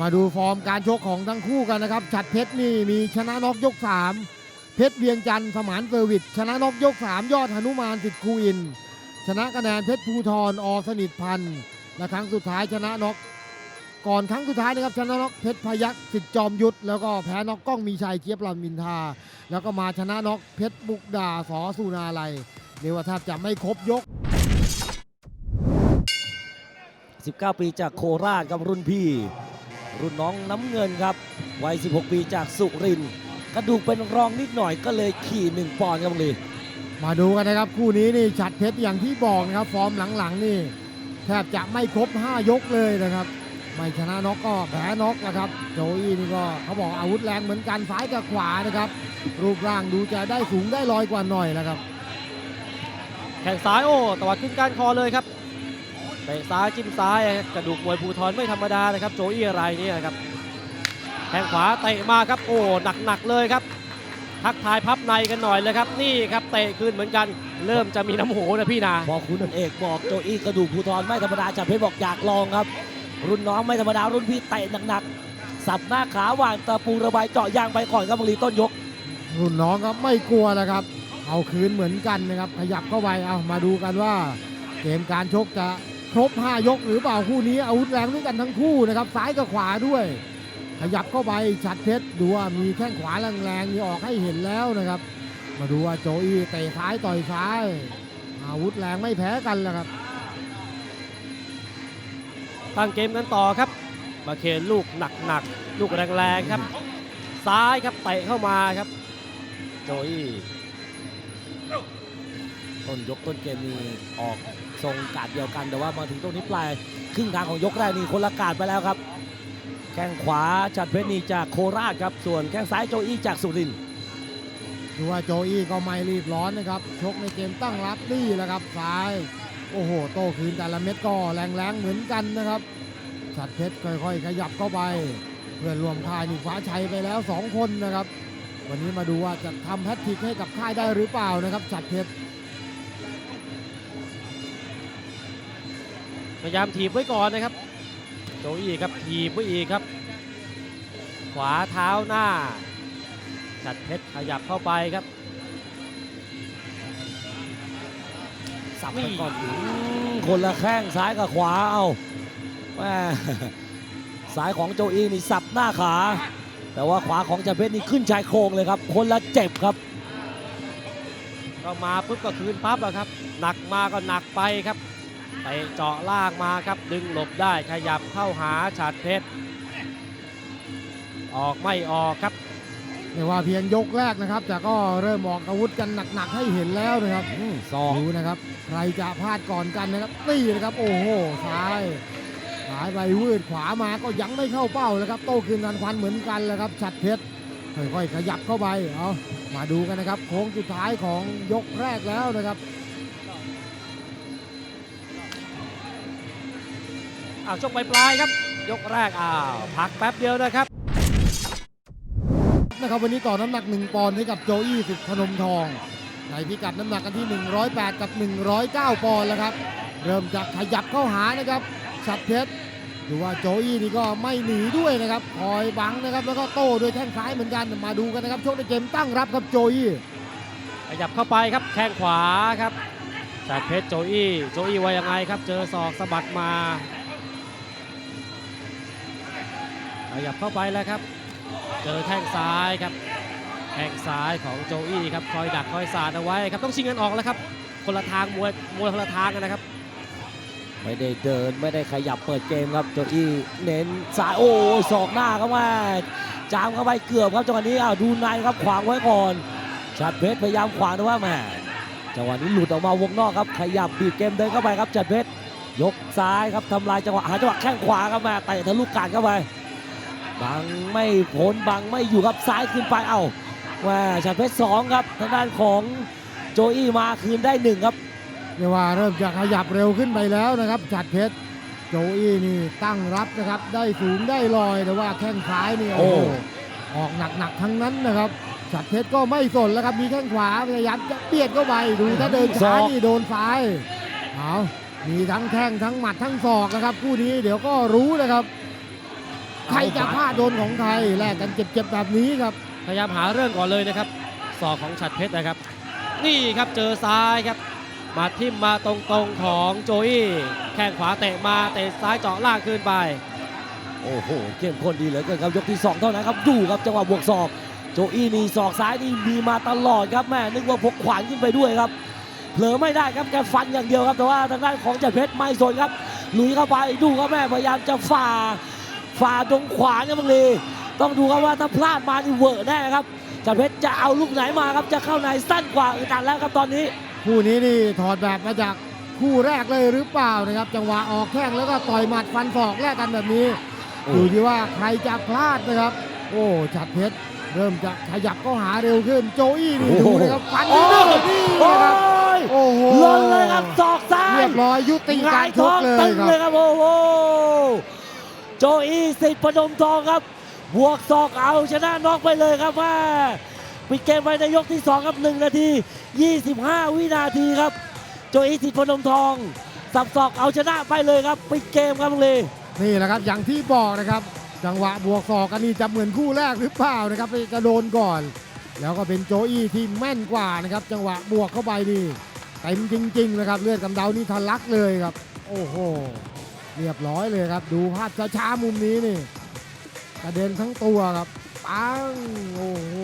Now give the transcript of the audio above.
มาดูฟอร์มการชกของทั้งคู่กันนะครับ ฉัดเพชรนี่มีชนะน็อกยก 3 เพชรเวียงจันทร์สมานเซอร์วิสชนะน็อกยก 3 ยอดหนุมานสิทธิ์คูอิน ชนะคะแนนเพชรภูทรอสนิทพันธ์และครั้งสุดท้ายชนะน็อกก่อนครั้งสุดท้ายนะครับชนะน็อกเพชรพยักสิทธิ์จอมยุทธแล้วก็แพ้น็อกก้องมีชัยเจี๊ยบลำมินทา แล้วก็มาชนะน็อกเพชรบุกดาสอสุนาลัยเรียกว่าแทบจะไม่ครบยก 19 ปีจากโคราชครับรุ่นพี่ รุ่นน้องน้ำเงินครับวัย 16 ปีจากสุรินทร์กระดูกเป็นรองนิดหน่อยก็เลยขี่หนึ่งปอนด์ครับบังลีมาดูกันนะครับคู่นี้นี่ฉัดเพชรอย่างที่บอกนะครับ ฟอร์มหลังๆนี่แทบจะไม่ครบ 5 ยกเลยนะครับ ไม่ชนะน็อกก็แพ้น็อกนะครับ โจอี้นี่ก็เขาบอกอาวุธแรงเหมือนกันซ้ายกับขวานะครับ รูปร่างดูจะได้สูงได้ลอยกว่าหน่อยแล้วครับ แข่งซ้ายโอ้ตวัดขึ้นก้านคอเลยครับ เตะซ้ายจิ้มซ้ายกระดูกมวยภูทรไม่ธรรมดานะครับโจอี้อะไรเนี่ยครับแข้งขวาเตะมาครับโอ้หนักๆเลยครับ ทักทายพับในกันหน่อยเลยครับ นี่ครับเตะคืนเหมือนกัน เริ่มจะมีน้ำโหนะพี่นาพอคุณเอกบอกโจอี้กระดูกภูทรไม่ธรรมดาจัดเพชรบอกอยากลองครับ รุ่นน้องไม่ธรรมดารุ่นพี่เตะหนักๆสับหน้าขาวางตะปูระบายเจาะยางไปก่อนครับบังลีต้นยก รุ่นน้องก็ไม่กลัวแล้วครับ เอาคืนเหมือนกันนะครับขยับเข้าไปเอามาดูกันว่า เกมการชกจะ ครบ 5 ยกหรือเปล่าคู่นี้อาวุธแรงด้วยกันทั้งคู่นะครับซ้ายกับขวาด้วย ขยับเข้าไปชัดเพชรดูว่ามีแข้งขวาแรงๆนี่ออกให้เห็นแล้วนะครับ มาดูว่าโจอี้เตะซ้ายต่อยซ้าย อาวุธแรงไม่แพ้กันแล้วครับตั้งเกมกันต่อครับ มาเคนลูกหนักๆลูกแรงๆครับ ซ้ายครับเตะเข้ามาครับ โจอี้ ต้นยกต้นเกมนี้ออกทรงกาดเดียวกัน แต่ว่ามาถึงตรงนี้ปลายครึ่งทางของยกแรกนี่คนละกาดไปแล้วครับ แข้งขวาจัดเพชรนี่จากโคราชครับ ส่วนแข้งซ้ายโจอี้จากสุรินทร์ดูว่าโจอี้ก็ไม่รีบร้อนนะครับ ชกในเกมตั้งรับนี่แหละครับซ้าย โอ้โห โตคืนแต่ละเม็ดก็แรงๆเหมือนกันนะครับชัดเพชรค่อยๆ ขยับเข้าไป เพื่อนรวมค่ายนี่คว้าชัยไปแล้ว 2 คนนะครับ วันนี้มาดูว่าจะทำแพทริกให้กับค่ายได้หรือเปล่านะครับชัดเพชร พยายามถีบไว้ก่อนนะครับโจอี้ครับถีบไว้อีกครับ ขวาเท้าหน้า จัดเพชรขยับเข้าไปครับสับไปก่อนอืมคนละแข้งซ้ายกับขวาเอาแม่ซ้ายของโจอี้นี่สับหน้าขา แต่ว่าขวาของจัดเพชรนี่ขึ้นชายโครงเลยครับ คนละเจ็บครับ ก็มาปุ๊บก็คืนปั๊บอะครับ หนักมาก็หนักไปครับ ไปเจาะล่างมาครับดึงหลบได้ขยับเข้าหาฉาดเพชร ออกไม่ออกครับไม่ว่าเพียงยกแรกนะครับแต่ก็เริ่มออกอาวุธกันหนักๆให้เห็นแล้วนะครับอืมสองดูนะครับ ใครจะพลาดก่อนกันนะครับนี่นะครับโอ้โหซ้ายซ้ายไปวืดขวามาก็ยังไม่เข้าเป้าเลยครับ โต้คืนนันควันเหมือนกันเลยครับฉัดเพชรค่อยๆขยับเข้าไปเอามาดูกันนะครับ โค้งสุดท้ายของยกแรกแล้วนะครับ อ้าวช่วงปลายๆครับ ยกแรกอ้าวพักแป๊บเดียวนะครับนะครับวันนี้ต่อน้ำหนัก 1 ปอนด์ให้กับโจอี้สิทธิ์พนมทองในพิกัดน้ำหนักกันที่ 108 กับ 109 ปอนด์แล้วครับ เริ่มจะขยับเข้าหานะครับชัดเพชรดูว่าโจอี้นี่ก็ไม่หนีด้วยนะครับคอยบังนะครับแล้วก็โต้ด้วยแข้งซ้ายเหมือนกันมาดูกันนะครับช่วงในเกมตั้งรับครับโจอี้ขยับเข้าไปครับแข้งขวาครับจากเพชรโจอี้โจอี้ว่ายังไงครับ เจอศอกสะบัดมา ขยับเข้าไปแล้วครับ เจอแข้งซ้ายครับแข้งซ้ายของโจอี้ครับคอยดักคอยสาดเอาไว้ครับต้องชิงกันออกแล้วครับคนละทางมวยมวยคนละทางกันนะครับ ไม่ได้เดินไม่ได้ขยับเปิดเกมครับโจอี้เน้นซ้ายโอ้ยศอกหน้าเข้ามาจามเข้าไปเกือบครับจังหวะนี้อ้าวดูในครับขวางไว้ก่อนชัดเพชรพยายามขวางแต่ว่าแหมจังหวะนี้หลุดออกมาวงนอกครับขยับบีบเกมเดินเข้าไปครับจัดเพชรยกซ้ายครับทำลายจังหวะหาจังหวะแข้งขวาครับม่เตะทะลุกาดเข้าไป บังไม่พ้นบังไม่อยู่ครับซ้ายขึ้นไปเอ้าแหม่ชัดเพชรสองครับทางด้านของโจอี้มาคืนได้หนึ่งครับเรียกว่าเริ่มจะขยับเร็วขึ้นไปแล้วนะครับฉัดเพชรโจอี้นี่ตั้งรับนะครับ ได้สูงได้ลอยแต่ว่าแข้งซ้ายนี่โอ้โหออกหนักๆทั้งนั้นนะครับฉัดเพชรก็ไม่สนแล้วครับมีแข้งขวาพยายามจะเบียดเข้าไปดูถ้าเดินช้านี่โดนซ้ายเอามีทั้งแข้งทั้งหมัดทั้งศอกนะครับคู่นี้เดี๋ยวก็รู้นะครับ ใครจะพลาดโดนของใครแลกกันเจ็บๆแบบนี้ครับ พยายามหาเรื่องก่อนเลยนะครับศอกของฉัดเพชรนะครับ นี่ครับเจอซ้ายครับมาทิ่มมาตรงๆของโจอี้แข้งขวาเตะมาเตะซ้ายเจาะล่างคืนไป โอ้โหเข้มข้นดีเหลือเกินครับยกที่ 2 เท่านั้นครับดูครับจังหวะบวกศอกโจอี้นี่ศอกซ้ายนี่มีมาตลอดครับแม่นึกว่าพกขวานขึ้นไปด้วยครับเผลอไม่ได้ครับแกฟันอย่างเดียวครับแต่ว่าทางด้านของจัดเพชรไม่สนครับลุยเข้าไปดูครับแม่พยายามจะฝ่า ฝ่าตรงขวานครับบางลีต้องดูครับว่าถ้าพลาดมานี่เวอร์แน่ครับจัดเพชรจะเอาลูกไหนมาครับจะเข้าในสั้นกว่าอึดอัดแล้วครับตอนนี้ คู่นี้นี่ถอดแบบมาจากคู่แรกเลยหรือเปล่านะครับ จังหวะออกแข้งแล้วก็ต่อยหมัดฟันศอกแลกกันแบบนี้โอ้ดูที่ว่าใครจะพลาดนะครับ โอ้ฉัดเพชรเริ่มจะขยับเข้าหาเร็วขึ้นโจอี้นี่ดูนะครับฟันโอ้นี่โหนี่โอ้นะครับยโอ้โหลนเลยครับศอกซ้ายเรียบร้อยยุติการชท้กองเลยตึงครับเลยครับโอ้โห โจอี้สิทธิ์พนมทองครับ บวกศอกเอาชนะน็อกไปเลยครับว่าปิดเกมไปในยกที่ 2 ครับ 1 นาที 25 วินาทีครับ โจอี้สิทธิ์พนมทอง สับศอกเอาชนะไปเลยครับปิดเกมครับลุงลีนี่แหละครับอย่างที่บอกนะครับ จังหวะบวกศอกกันนี่จะเหมือนคู่แรกหรือเปล่านะครับไปกระโดนก่อน แล้วก็เป็นโจอี้ที่แม่นกว่านะครับ จังหวะบวกเข้าไปนี่เต็มจริงๆนะครับเลือดกำเดานี่ทะลักเลยครับ โอ้โห เรียบร้อยเลยครับ ดูภาพช้าๆมุมนี้นี่กระเด็นทั้งตัวครับปังโอ้โห